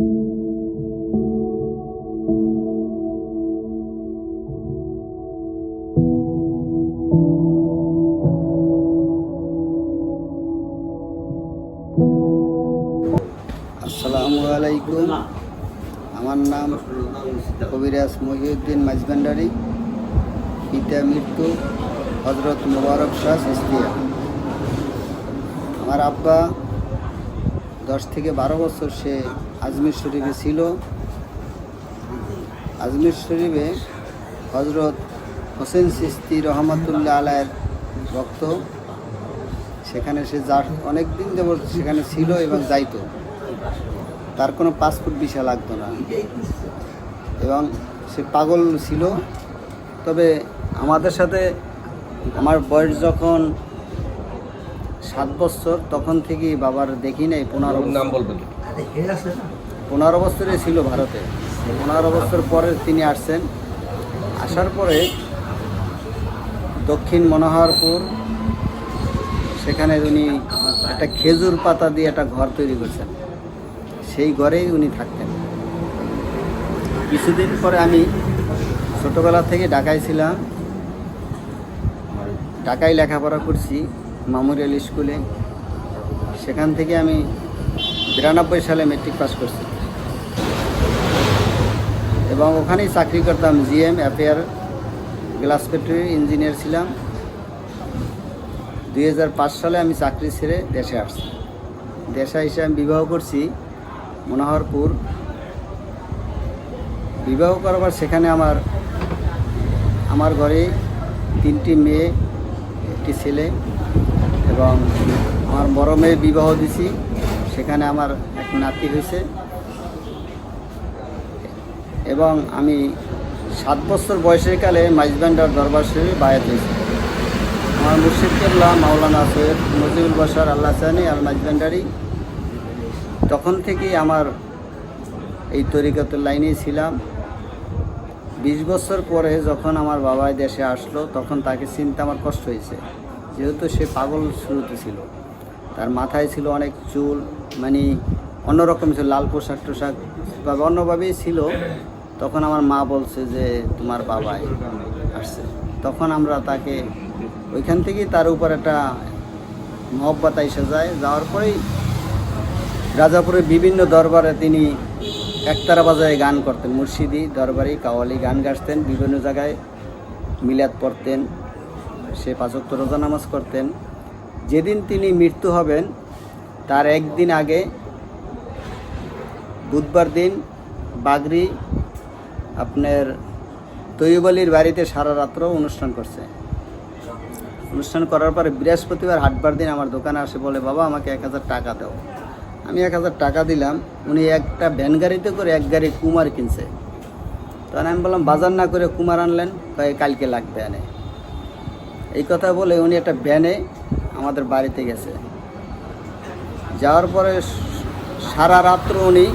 আসসালামু আলাইকুম। আমার নাম কবিরাজ মহিউদ্দিন মাঝভান্ডারি পিতা মৃত্যু হজরত মুবারক শাহ ইস্তিয়া আমার আব্বা দশ থেকে বারো বছর সে আজমির শরীফে ছিল। আজমির শরীফে হজরত হোসেন সিস্তি রহমতুল্লাহ আলায়ের ভক্ত সেখানে সে যা অনেক দিন যাবৎ সেখানে ছিল এবং যাইতো। তার কোনো পাসপোর্ট ভিসা লাগতো না। এবং সে পাগল ছিল। তবে আমাদের সাথে আমার বয়স যখন সাত বছর তখন থেকেই বাবার দেখি নাই পনেরো নাম বলবেন। পনেরো বছরে ছিল ভারতে। পনেরো বছর পরে তিনি আসছেন। আসার পরে দক্ষিণ মনোহরপুর, সেখানে উনি একটা খেজুর পাতা দিয়ে একটা ঘর তৈরি করছেন। সেই ঘরেই উনি থাকতেন। কিছুদিন পরে আমি ছোটোবেলা থেকে ঢাকায় ছিলাম। ঢাকায় লেখাপড়া করছি মামুরিয়াল স্কুলে। সেখান থেকে আমি বিরানব্বই সালে মেট্রিক পাস করছি। এবং ওখানেই চাকরি করতাম, GM affair glass factory engineer ছিলাম। দুই হাজার পাঁচ সালে আমি চাকরি ছেড়ে দেশে আসছি। দেশে এসে আমি বিবাহ করছি মনোহরপুর। বিবাহ করবার সেখানে আমার আমার ঘরে তিনটি মেয়ে, একটি ছেলে এবং আমার বড় মেয়ে বিবাহ দিছি। সেখানে আমার এক নাতি হয়েছে। এবং আমি সাত বছর বয়সের কালে মাইজবান্ডার দরবার শরীফে বায়াত হয়েছি। আমার মুর্শিদ মাওলানা সৈয়দ নজিবুল বসার আল্লাহ সানি আল মাইজবান্ডারি তখন থেকেই আমার এই তরিকতের লাইনেই ছিলাম। বিশ বছর পরে যখন আমার বাবা দেশে আসলো, তখন তাকে চিনতে আমার কষ্ট হয়েছে। যেহেতু সে পাগল শুরুতে ছিল। তার মাথায় ছিল অনেক চুল মানে অন্যরকম ছিল, লাল পোশাক টোশাক বা অন্যভাবেই ছিল। তখন আমার মা বলছে যে তোমার বাবাই আসছে। তখন আমরা তাকে ওইখান থেকেই তার উপর একটা মহব্বত এসে যায়। যাওয়ার পরেই রাজাপুরের বিভিন্ন দরবারে তিনি একতারা বাজায় গান করতেন। মুর্শিদি দরবারি কাওয়ালি গান গাইতেন, বিভিন্ন জায়গায় মিলাদ পড়তেন, সে পাঁচক্ত রোজা নামাজ করতেন। যেদিন তিনি মৃত্যু হবেন, তার একদিন আগে বুধবার দিন বাগরি আপনার তৈয়ব আলীর বাড়িতে সারা রাত্র অনুষ্ঠান করছে। অনুষ্ঠান করার পরে বৃহস্পতিবার হাটবার দিন আমার দোকানে আসে, বলে, বাবা, আমাকে এক হাজার টাকা দাও। আমি এক হাজার টাকা দিলাম, উনি একটা ভ্যান গাড়িতে করে এক গাড়ি কুমার কিনছে। তখন আমি বললাম, বাজার না করে কুমার আনলেন? কয়ে, কালকে লাগবে এনে এই কথা বলে উনি একটা ভ্যানে আমাদের বাড়িতে গেছে। যাওয়ার পরে সারা রাত্র উনি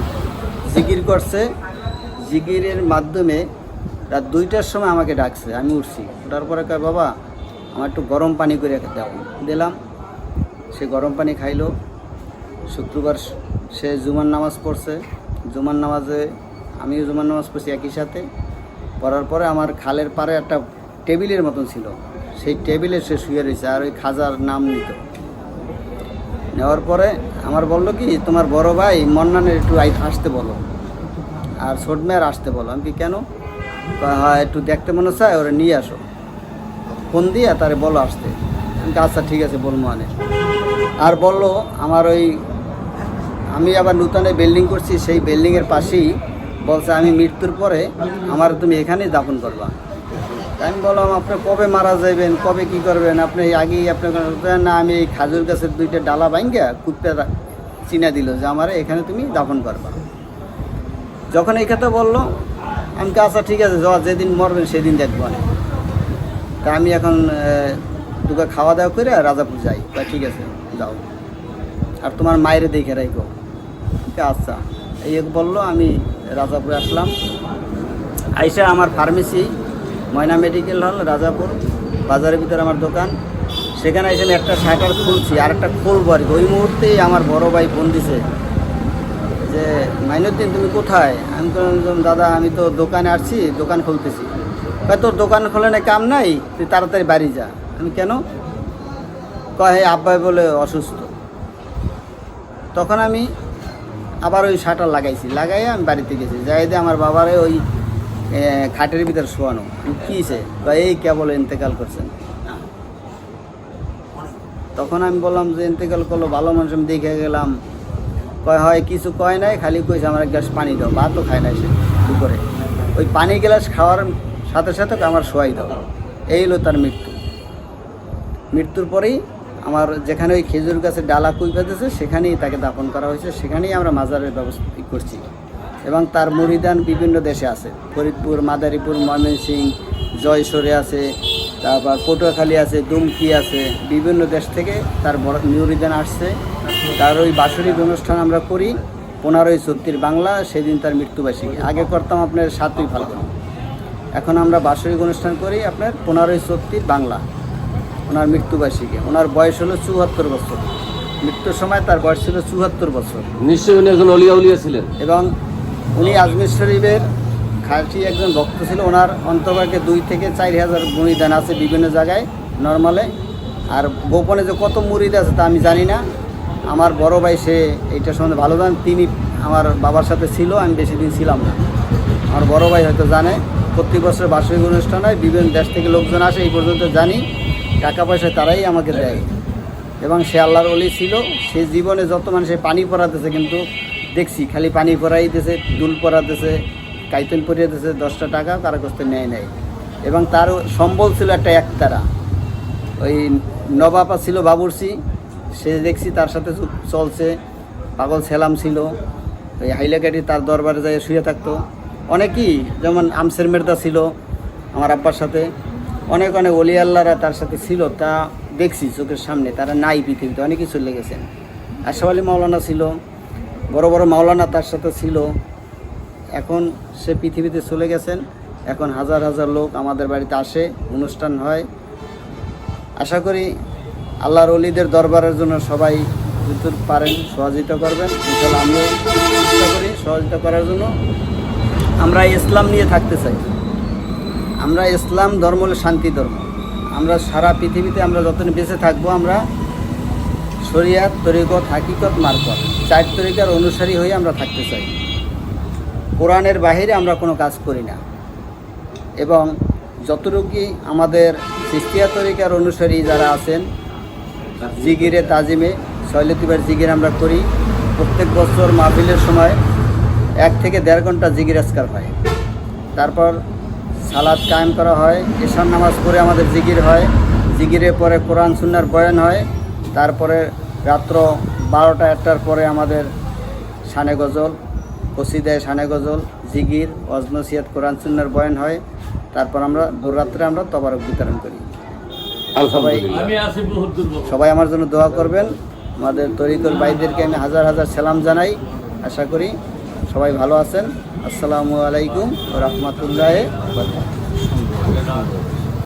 জিকির করছে জিকিরের মাধ্যমে রাত দুইটার সময় আমাকে ডাকছে, আমি উঠছি। ওঠার পরে কয়, বাবা, আমার একটু গরম পানি করে দাও। দিলাম। সে গরম পানি খাইলো। শুক্রবার সে জুমার নামাজ পড়ছে। জুমার নামাজে আমিও জুমার নামাজ পড়ছি একই সাথে। পড়ার পরে আমার খালের পারে একটা টেবিলের মতন ছিল। সেই টেবিলে সে শুয়ে রয়েছে আর ওই খাজার নাম নিত। নেওয়ার পরে আমার বলল কি, তোমার বড় ভাই মন্নানের একটু আই, আসতে বলো। আর ছোট মেয়ের আসতে বলো। আমি কি, কেন? হ্যাঁ একটু দেখতে মনে চায়, ওরা নিয়ে আসো। ফোন দিয়ে তারে বলো আসতে। আমি আচ্ছা ঠিক আছে বলব আনে। আর বলল, আমার ওই, আমি আবার নূতনে বিল্ডিং করছি, সেই বিল্ডিংয়ের পাশেই বলছে, আমি মৃত্যুর পরে আমার তুমি এখানেই দাফন করবা। আমি বললাম, আপনি কবে মারা যাবেন কবে কি করবেন? আপনি আগেই আপনি না, আমি এই খাজুর গাছের দুইটা ডালা ভাঙ্গা কুত্তে চিনা দিল যে আমার এখানে তুমি দাফন করবা। যখন এই কথা বলল, আমি আচ্ছা ঠিক আছে যাওয়া যেদিন মরবেন সেদিন দেখব আমি তা আমি এখন দুটো খাওয়া দাওয়া করে রাজাপুর যাই। তা ঠিক আছে, যাও। আর তোমার মায়ের দেখে রাখো আচ্ছা। এই বলল, আমি রাজাপুরে আসলাম। আইসা আমার ফার্মেসি ময়না মেডিকেল হল রাজাপুর, বাজারের ভিতরে আমার দোকান। সেখানে এসে আমি একটা শাটার খুলছি আর একটা খুলবো আর। ওই মুহূর্তেই আমার বড় ভাই ফোন দিছে যে মাইনুদ্দিন তুমি কোথায়? আমি বললাম দাদা আমি তো দোকানে আসছি দোকান খুলতেছি। তোর দোকান খোলে না কাম নাই? তুই তাড়াতাড়ি বাড়ি যা। আমি কেন? কয় "হে, আব্বাই বলে অসুস্থ। তখন আমি আবার ওই শাটার লাগাইছি লাগাইয়ে আমি বাড়িতে গেছি। যাই দিয়ে আমার বাবারে ওই খাটের ভিতরে শোয়ানো। কীছে কয় এই কেবল ইন্তেকাল করছেন। তখন আমি বললাম যে ইন্তেকাল করল ভালো মানুষ আমি দেখে গেলাম। কয় হয়, কিছু কয় নাই, খালি কইছে আমার গ্লাস পানি দাও, ভাতও খায় নাই সে দুপুরে। ওই পানি গ্লাস খাওয়ার সাথে সাথে আমার শোয়াই দাও। এই হলো তার মৃত্যু। মৃত্যুর পরেই আমার যেখানে ওই খেজুর গাছের ডালা কুই বেঁধেছে, সেখানেই তাকে দাপন করা হয়েছে, সেখানেই আমরা মাজারের ব্যবস্থা করছি। এবং তার মরিদান বিভিন্ন দেশে আছে। ফরিদপুর, মাদারীপুর, ময়মনসিং, জয়সরে আছে, তারপর পটুয়াখালী আছে, দুমকি আছে, বিভিন্ন দেশ থেকে তার বড় মুরিদান আসছে। তার ওই বাৎসরিক অনুষ্ঠান আমরা করি পনেরোই ছত্রিশ বাংলা সেদিন তার মৃত্যুবার্ষিকী। আগে করতাম আপনার সাতই ফাল্গুন। এখন আমরা বাৎসরিক অনুষ্ঠান করি আপনার পনেরোই ছত্রিশ বাংলা ওনার মৃত্যুবার্ষিকী। ওনার বয়স হলো চুয়াত্তর বছর। মৃত্যুর সময় তার বয়স ছিল চুয়াত্তর বছর। নিশ্চয়ই উনি একজন অলিয়া উলিয়া ছিলেন। এবং উনি আজমির শরীফের খাঁটি একজন ভক্ত ছিল। ওনার অন্তর্ভাগে দুই থেকে চার হাজার মুড়িদান আছে বিভিন্ন জায়গায় নর্মালে। আর গোপনে যে কত মুড়িদ আছে তা আমি জানি না। আমার বড় ভাই, সে এইটা সম্বন্ধে ভালো জান, তিনি আমার বাবার সাথে ছিল, আমি বেশি দিন ছিলাম না। আমার বড় ভাই হয়তো জানে প্রতি বছর বার্ষিক অনুষ্ঠান হয়, বিভিন্ন দেশ থেকে লোকজন আসে, এই পর্যন্ত জানি, টাকা পয়সা তারাই আমাকে দেয়। এবং সে আল্লাহর অলি ছিল, সে জীবনে যত মানুষের পানি পরাতেছে, কিন্তু দেখছি, খালি পানি পরাইতেছে দুল পরাতেছে কাইতন পরিয়েতেছে দশটা টাকা কারও কাছ নেয় নেয় এবং তার সম্বল ছিল একটা একতারা। ওই নবাপা ছিল বাবুরসি সে দেখছি তার সাথে চলছে, পাগল সেলাম ছিল। ওই হাইলাকাটি তার দরবারে যায় শুয়ে থাকতো। অনেকই যেমন আমসের মেরদা ছিল আমার আব্বার সাথে, অনেক অনেক অলি আল্লাহরা তার সাথে ছিল, তা দেখছি চোখের সামনে, তারা নাই পৃথিবীতে অনেকেই চলে গেছেন আশাফ আলী মাওলানা ছিল, বড় বড় মাওলানা তার সাথে ছিল। এখন সে পৃথিবীতে চলে গেছেন, এখন হাজার হাজার লোক আমাদের বাড়িতে আসে, অনুষ্ঠান হয়। আশা করি আল্লাহর অলিদের দরবারের জন্য সবাই যদি পারেন, সহযোগিতা করবেন। ইনশাল্লাহ আমিও চেষ্টা করি সহযোগিতা করার জন্য। আমরা ইসলাম নিয়ে থাকতে চাই। আমরা ইসলাম ধর্ম হলো শান্তি ধর্ম। আমরা সারা পৃথিবীতে আমরা যতদিন বেঁচে থাকব, আমরা শরিয়াত, তরিকত, হাকিকত, মারকত চার তরিকার অনুসারী হয়ে আমরা থাকতে চাই। কোরআনের বাহিরে আমরা কোনো কাজ করি না। এবং যতটুকু আমাদের সিস্তিয়া তরিকার অনুসারী যারা আছেন জিগিরে তাজিমে শৈলতিবার জিগির আমরা করি। প্রত্যেক বছর মাহফিলের সময় এক থেকে দেড় ঘণ্টা জিগির আজকার হয়। তারপর সালাদ কায়েম করা হয় ঈশান নামাজ পড়ে আমাদের জিগির হয়। জিগিরের পরে কোরআন সুন্নার বয়ান হয়। তারপরে রাত্র বারোটা, একটার পরে আমাদের সানে গজল কসিদায় সানে গজল, জিগির অজনসিয়াত কোরআন সুন্নার বয়ান হয়। তারপর আমরা ভোররাত্রে আমরা তবারক বিতরণ করি। আলহামদুলিল্লাহ। সবাই আমার জন্য দোয়া করবেন। আমাদের তরিকর ভাইদেরকে আমি হাজার হাজার সালাম জানাই। আশা করি সবাই ভালো আছেন। আসসালামু আলাইকুম রহমতুল্লাহ